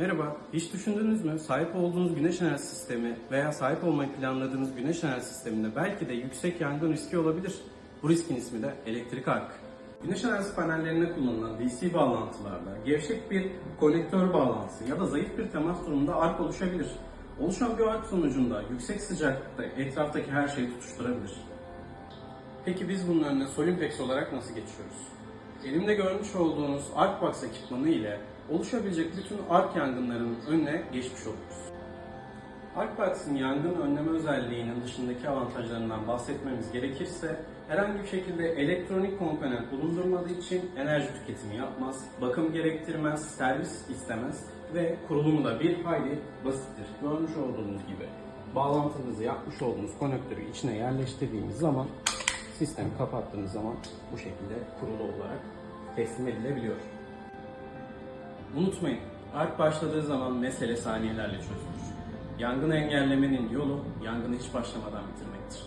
Merhaba, hiç düşündünüz mü? Sahip olduğunuz güneş enerji sistemi veya sahip olmayı planladığınız güneş enerji sisteminde belki de yüksek yangın riski olabilir. Bu riskin ismi de elektrik ark. Güneş enerjisi panellerine kullanılan DC bağlantılarda gevşek bir konektör bağlantısı ya da zayıf bir temas durumunda ark oluşabilir. Oluşan bir ark sonucunda yüksek sıcaklıkta etraftaki her şeyi tutuşturabilir. Peki biz bunun önüne Solimpex olarak nasıl geçiyoruz? Elimde görmüş olduğunuz Arcbox ekipmanı ile oluşabilecek bütün ark yangınlarının önüne geçmiş oluruz. Arcbox'ın yangın önleme özelliğinin dışındaki avantajlarından bahsetmemiz gerekirse herhangi bir şekilde elektronik komponent bulundurmadığı için enerji tüketimi yapmaz, bakım gerektirmez, servis istemez ve kurulumu da bir hayli basittir. Görmüş olduğunuz gibi bağlantınızı yapmış olduğunuz konektörü içine yerleştirdiğimiz zaman sistemi kapattığınız zaman bu şekilde kurulu olarak teslim edilebiliyor. Unutmayın, ark başladığı zaman mesele saniyelerle çözülür. Yangını engellemenin yolu yangını hiç başlamadan bitirmektir.